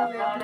Okay.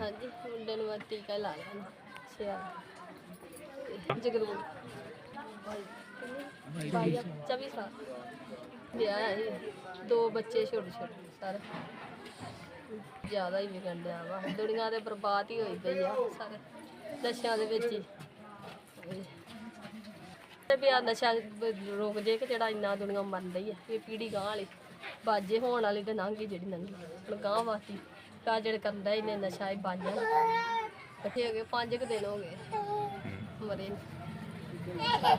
ਹਾਂਜੀ, ਮੁੰਡੇ ਨੂੰ ਮੈਂ ਟੀਕਾ ਲਾ ਲਿਆ ਨਾ ਛਿਆ ਜਗਰੂ ਬਾਈ ਸਾਲ। ਵਿਆਹ ਹੈ ਦੋ ਬੱਚੇ ਛੋਟੇ ਛੋਟੇ ਸਾਰੇ। ਜ਼ਿਆਦਾ ਹੀ ਵਿਗੜ ਡਿਆ ਵਾ। ਦੁਨੀਆ ਤੇ ਬਰਬਾਦ ਹੀ ਹੋਈ ਪਈ ਆ ਸਾਰੇ ਨਸ਼ਿਆਂ ਦੇ ਵਿੱਚ ਹੀ। ਤੇ ਵੀ ਆ ਨਸ਼ਾ ਬ- ਜੇ ਕਿ ਜਿਹੜਾ ਇੰਨਾ ਦੁਨੀਆ ਮਰਨ ਰਹੀ ਹੈ ਇਹ ਪੀੜੀ ਗਾਂ ਵਾਲੀ। ਬਾਜੇ ਹੋਣ ਵਾਲੀ ਤੇ ਲੰਘ ਗਈ ਜਿਹੜੀ ਲੰਘੀ ਹੁਣ ਗਾਂ ਵਾਸੀ ਤਾਂ ਜਿਹੜੇ ਕਰਦਾ ਇਹਨੇ ਨਸ਼ਾ ਹੀ ਜਾਣਾ ਇਕੱਠੇ ਹੋ ਗਏ ਪੰਜ ਕੁ ਦਿਨ ਹੋ ਗਏ। ਮਰੇ।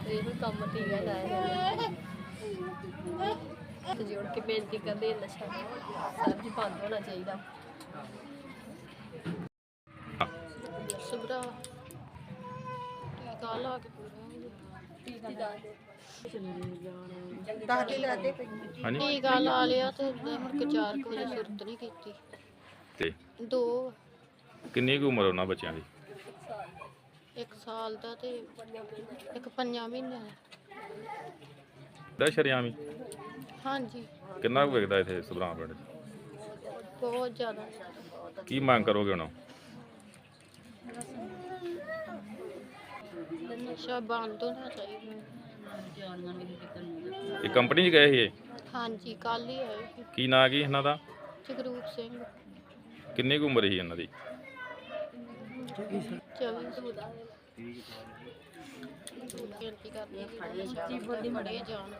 ਤੇ ਇਹ ਕੰਮ ਠੀਕ ਹੈ। ਲਾਇਆ ਤੇ ਜੋੜ ਕੇ ਬੇਨਤੀ ਕਰਦੇ ਹਾਂ, ਨਸ਼ਾ ਸਭ ਜੀ ਬੰਦ ਹੋਣਾ ਚਾਹੀਦਾ। ਸੁਬਰਾ ਟੀਕਾ ਲਾ ਕੇ ਕੇ ਹਾਂਜੀ ਟੀਕਾ ਲਾ ਲਿਆ ਤੇ ਮੁੜ ਕੇ 4 ਵਜੇ ਸੁਰਤ ਨਹੀਂ ਕੀਤੀ। ਦੋ। ਕਿੰਨੀ ਕੁ ਉਮਰ ਉਹਨਾਂ ਬੱਚਿਆਂ ਦੀ? ਇੱਕ ਸਾਲ ਦਾ ਤੇ ਇੱਕ ਪੰਜਾਂ ਮਹੀਨਿਆਂ ਦਾ। ਦਾ ਸ਼ਰਿਆਮੀ ਹਾਂਜੀ। ਕਿੰਨਾ ਕੁ ਵਿਕਦਾ ਇੱਥੇ ਸੁਭਰਾਂ ਪਿੰਡ 'ਚ? ਬਹੁਤ ਜ਼ਿਆਦਾ। ਕੀ ਮੰਗ ਕਰੋਗੇ ਹੁਣ ਨਸ਼ਾ ਬੰਦ ਹੋਣਾ ਚਾਹੀਦਾ। ਇਹ ਕੰਪਨੀ 'ਚ ਗਏ ਸੀ ਇਹ? ਹਾਂਜੀ ਕੱਲ ਹੀ ਆਏ ਸੀ। ਕੀ ਨਾਂ ਕੀ ਇਹਨਾਂ ਦਾ? ਜਗਰੂਪ ਸਿੰਘ। ਕਿੰਨੀ ਕੁ ਉਮਰ ਸੀ ਇਹਨਾਂ ਦੀ? ਬੇਨਤੀ ਕਰਦੀ ਹਾਂ ਕਿ ਬੋਲੀ ਮੜੇ ਜਾਣ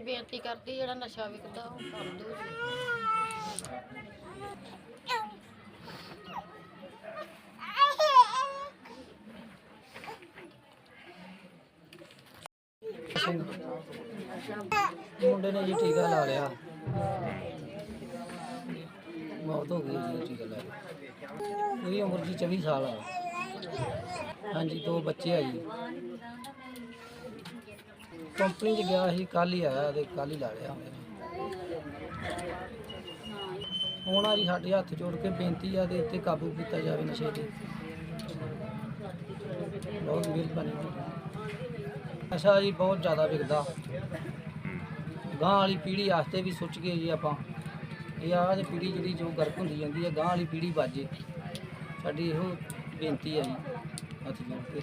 ਬੇਨਤੀ ਕਰਦੀ ਜਿਹੜਾ ਨਸ਼ਾ ਵਿਕਦਾ ਉਹ ਬੰਦ ਹੋ ਜਾਵੇ ਮੁੰਡੇ ਨੇ ਜੀ ਟੀਕਾ ਲਾ ਲਿਆ। ਮੌਤ ਹੋ ਗਈ ਜੀ। ਟੀਕਾ ਲਾ ਕੇ ਇਹਦੀ ਉਮਰ ਜੀ 24 ਸਾਲ ਆ। ਹਾਂਜੀ, ਦੋ ਬੱਚੇ ਆ ਜੀ। ਕੰਪਨੀ 'ਚ ਗਿਆ ਸੀ ਕੱਲ ਹੀ ਆਇਆ ਤੇ ਕੱਲ ਹੀ ਲਾ ਲਿਆ ਹੁਣ ਆ ਜੀ, ਸਾਡੇ ਹੱਥ ਜੋੜ ਕੇ ਬੇਨਤੀ ਆ ਦੇ ਇੱਥੇ ਕਾਬੂ ਕੀਤਾ ਜਾਵੇ ਨਸ਼ੇ ਤੇ। ਬਹੁਤ ਮਿਹਰਬਾਨੀ। ਨਸ਼ਾ ਜੀ ਬਹੁਤ ਜ਼ਿਆਦਾ ਵਿਕਦਾ। ਗਾਂ ਵਾਲੀ ਪੀੜ੍ਹੀ ਵਾਸਤੇ ਵੀ ਸੋਚ ਗਏ ਜੀ ਆਪਾਂ। ਇਹ ਆਹ ਦੀ ਪੀੜ੍ਹੀ ਜਿਹੜੀ ਜੋ ਗਰਕ ਹੁੰਦੀ ਜਾਂਦੀ ਹੈ ਗਾਂ ਵਾਲੀ ਪੀੜ੍ਹੀ ਬਾਜੇ ਸਾਡੀ ਇਹੋ ਬੇਨਤੀ ਹੈ ਜੀ, ਹੱਥ ਜੋੜ ਕੇ।